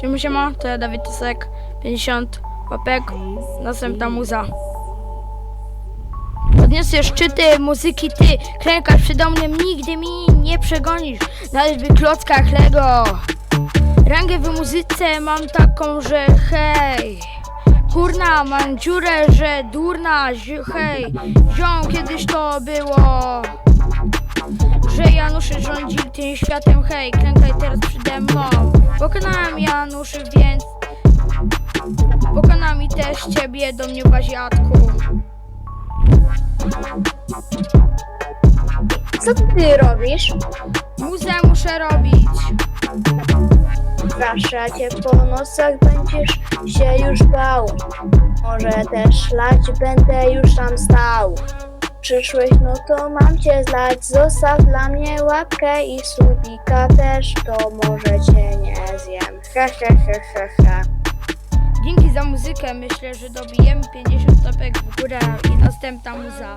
Siema, siema, to ja Dawid Tusek, 50 łapek, następna muza. Podniosę szczyty muzyki ty, klękasz przede mną, nigdy mi nie przegonisz, nawet w klockach Lego. Rangę w muzyce mam taką, że hej, kurna, mam dziurę, że durna, hej, ziom, kiedyś to było. Że Januszy rządził tym światem, hej, klękaj teraz przede mną Pokonałem Januszy, więc Pokonam i też ciebie do mnie baziatku Co ty robisz? Muzę muszę robić Zawsze cię po nocach będziesz się już bał. Może też szlać będę już tam stał. Przyszłeś, no to mam cię zlać. Zostaw dla mnie łapkę i subika też, to może cię nie zjem. He he he. Dzięki za muzykę, myślę, że dobijemy 50 stopek w górę i następna muza